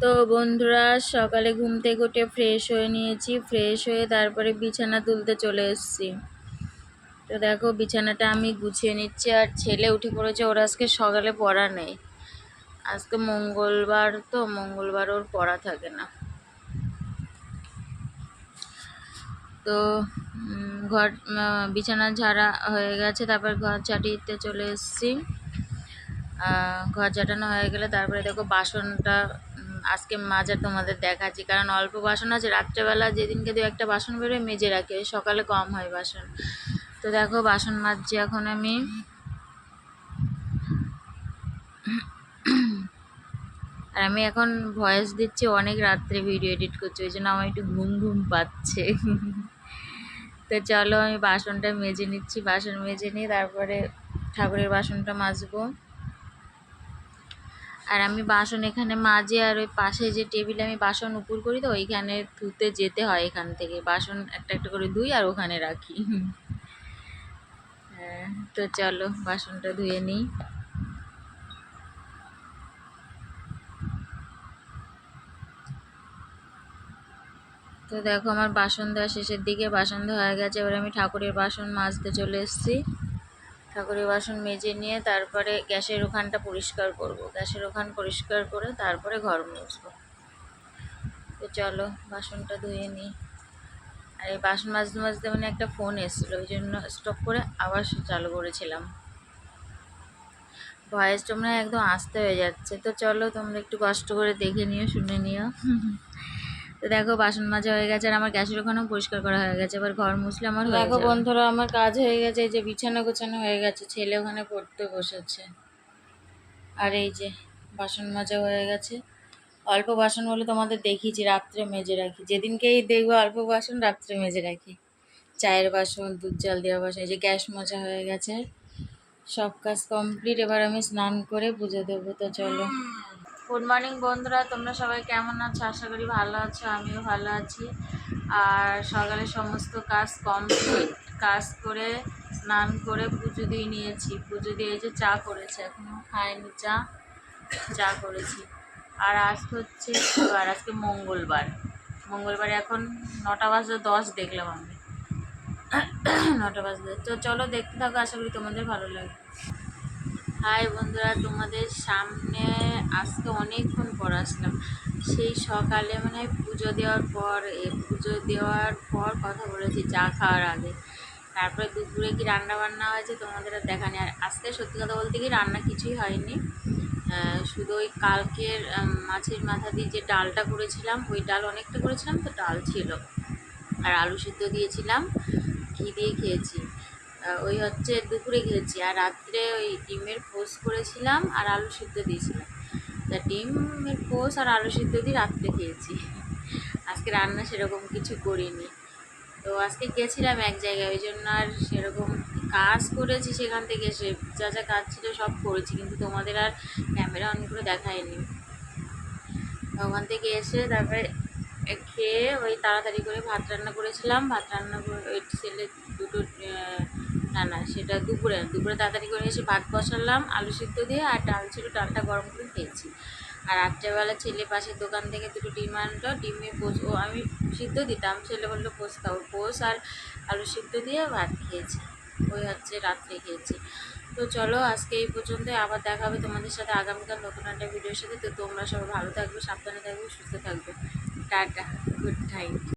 তো বন্ধুরা, সকালে ঘুম থেকে উঠে ফ্রেশ হয়ে নিয়েছি। ফ্রেশ হয়ে তারপরে বিছানা তুলতে চলে এসেছি। তো দেখো, বিছানাটা আমি গুছিয়ে নিচ্ছি আর ছেলে উঠে পড়েছে। ওর আজকে সকালে পড়া নেই। আজকে মঙ্গলবার তো, মঙ্গলবার ওর পড়া থাকে না। তো ঘর বিছানা ঝাড়া হয়ে গেছে। তারপর ঘর চাটিতে চলে এসেছি। ঘর চাটানো হয়ে গেলে তারপরে দেখো, বাসনটা আজকে মাজার তোমাদের দেখাচ্ছি। কারণ অল্প বাসন আছে, রাত্রেবেলা যেদিনকে দু একটা বাসন বেরোয় মেজে রাখি সকালে কম হয় বাসন। তো দেখো, বাসন মাজছি এখন আমি। আর আমি এখন ভয়েস দিচ্ছি, অনেক রাত্রে ভিডিও এডিট করছি, ওই জন্য আমার একটু ঘুম ঘুম পাচ্ছে। তো চলো, আমি বাসনটা মেজে নিচ্ছি, বাসন মেজে নিয়ে তারপরে ঠাকুরের বাসনটা মাজবো। আর আমি বাসন এখানে মাঝে আর ওই পাশে যে টেবিলে আমি বাসন উপর করি তো ওইখানে ধুতে যেতে হয় এখান থেকে। বাসন একটা একটা করে ধুই আর ওখানে রাখি। হ্যাঁ তো চলো বাসনটা ধুয়ে নিই। তো দেখো আমার বাসন দেওয়া শেষের দিকে বাসন ধোয়া হয়ে গেছে। এবার আমি ঠাকুরের বাসন মাজতে চলে এসেছি। ঠাকুরের বাসন মেজে নিয়ে তারপরে গ্যাসের ওখানটা পরিষ্কার করব। গ্যাসের ওখান পরিষ্কার করে তারপরে ঘর মুছবো। তো চলো, বাসনটা ধুয়ে নিই। আর এই বাসন মাজতে মাজতে মানে একটা ফোন এসেছিল, ওই জন্য স্টপ করে আবার চালু করেছিলাম। ভয়েসটা মানে একদম আস্তে হয়ে যাচ্ছে। তো চলো, তোমরা একটু কষ্ট করে দেখে নিও, শুনে নিও। তো দেখো বাসন মাজা হয়ে গেছে আর আমার গ্যাসের ওখানেও পরিষ্কার করা হয়ে গেছে। এবার ঘর মুছলে আমার দেখো বন্ধুরা আমার কাজ হয়ে গেছে এই যে বিছানা গোছানো হয়ে গেছে ছেলে ওখানে পড়তে বসেছে। আর এই যে বাসন মাজা হয়ে গেছে। অল্প বাসন বলে তোমাদের দেখিয়েছি রাত্রে মেজে রাখি। যেদিনকেই দেখব অল্প বাসন রাত্রে মেজে রাখি। চায়ের বাসন দুধ জল দেওয়া বাসন এই যে গ্যাস মজা হয়ে গেছে। সব কাজ কমপ্লিট এবার আমি স্নান করে পুজো দেবো তো চলো। গুড মর্নিং বন্ধুরা। তোমরা সবাই কেমন আছো? আশা করি ভালো আছো, আমিও ভালো আছি। আর সকালে সমস্ত কাজ কমপ্লিট কাজ করে, স্নান করে পুজো দিয়ে নিয়েছি। পুজো দিয়ে যে চা করেছে এখনও খায়নি চা। চা করেছি। আর আজ হচ্ছে আর আজকে মঙ্গলবার। মঙ্গলবার এখন নটা বাজে দশ দেখলাম আমি। নটা বাজে তো চলো দেখতে থাকো, আশা করি তোমাদের ভালো লাগে হাই বন্ধুরা, তোমাদের সামনে আজকে অনেকক্ষণ পর আসলাম। সেই সকালে মানে পুজো দেওয়ার পর পুজো দেওয়ার পর কথা বলেছি চা খাওয়ার আগে। তারপরে দুপুরে কি রান্না বান্না হয়েছে তোমাদের আর দেখা নেই। আর আজকে সত্যি কথা বলতে কি রান্না কিছুই হয়নি। শুধু ওই কালকের মাছের মাথা দিয়ে যে ডালটা করেছিলাম, ওই ডাল অনেকটা করেছিলাম, তো ডাল ছিল। আর আলু সিদ্ধ দিয়েছিলাম, ঘি দিয়ে খেয়েছি। ওই হচ্ছে দুপুরে খেয়েছি আর রাত্রে ওই ডিমের পোস করেছিলাম আর আলু সিদ্ধ দিয়েছিলাম। তা ডিমের পোস আর আলু সিদ্ধ দিয়ে রাত্রে খেয়েছি। আজকে রান্না সেরকম কিছু করিনি। তো আজকে গেছিলাম এক জায়গায়, ওই জন্য আর সেরকম কাজ করেছি সেখান থেকে এসে যা যা কাজ ছিল সব করেছি, কিন্তু তোমাদের আর ক্যামেরা অন করে দেখায়নি। ওখান থেকে এসে তারপরে খেয়ে ওই তাড়াতাড়ি করে ভাত রান্না করেছিলাম। ভাত রান্না করে ওই ছেলে দুটো না না, সেটা দুপুরে দুপুরে তাড়াতাড়ি করে এসে ভাত বসালাম, আলু সিদ্ধ দিয়ে, আর ডাল ছিল, ডালটা গরম করে খেয়েছি। আর রাত্রেবেলা ছেলে পাশের দোকান থেকে দুটো ডিম আনলো। ডিমে পোষ ও আমি সিদ্ধ দিতাম, ছেলে বলল পোষ খাব পোষ আর আলু সিদ্ধ দিয়ে ভাত খেয়েছি। ওই হচ্ছে রাত্রে খেয়েছি। তো চলো, আজকে এই পর্যন্ত আবার দেখা হবে তোমাদের সাথে আগামীকাল নতুন একটা ভিডিওর সাথে। তো তোমরা সবাই ভালো থাকবে, সাবধানে থাকবে, সুস্থ থাকবে। Tata good night